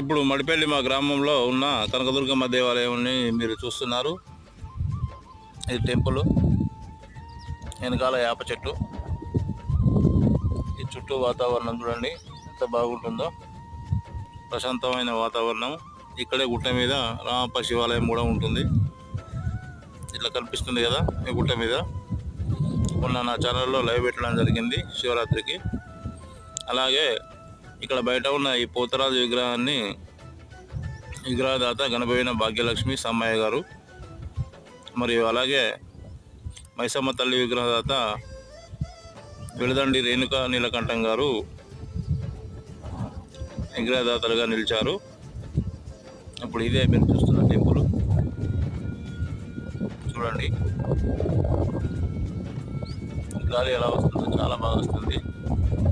ఇప్పుడు మడిపల్లి మా గ్రామంలో ఉన్న కనకదుర్గమ్మ దేవాలయాన్ని మీరు చూస్తున్నారు. ఇది టెంపుల్ వెనకాల వేప చెట్టు. ఈ చుట్టూ వాతావరణం చూడండి ఎంత బాగుంటుందో. ప్రశాంతమైన వాతావరణం. ఇక్కడే గుట్ట మీద రామప్ప శివాలయం కూడా ఉంటుంది. ఇట్లా కనిపిస్తుంది కదా ఈ గుట్ట మీద. మొన్న నా ఛానల్లో లైవ్ పెట్టడం జరిగింది శివరాత్రికి. అలాగే ఇక్కడ బయట ఉన్న ఈ పోతరాజు విగ్రహాన్ని విగ్రహదాత గణపైన భాగ్యలక్ష్మి సమ్మయ్య గారు మరియు అలాగే మైసమ్మ తల్లి విగ్రహదాత విడదండి రేణుక నీలకంఠం గారు విగ్రహదాతలుగా నిలిచారు. ఇప్పుడు ఇదే మీరు చూస్తున్న టెంపుల్. చూడండి. గాలి ఎలా వస్తుందో చాలా బాగా వస్తుంది.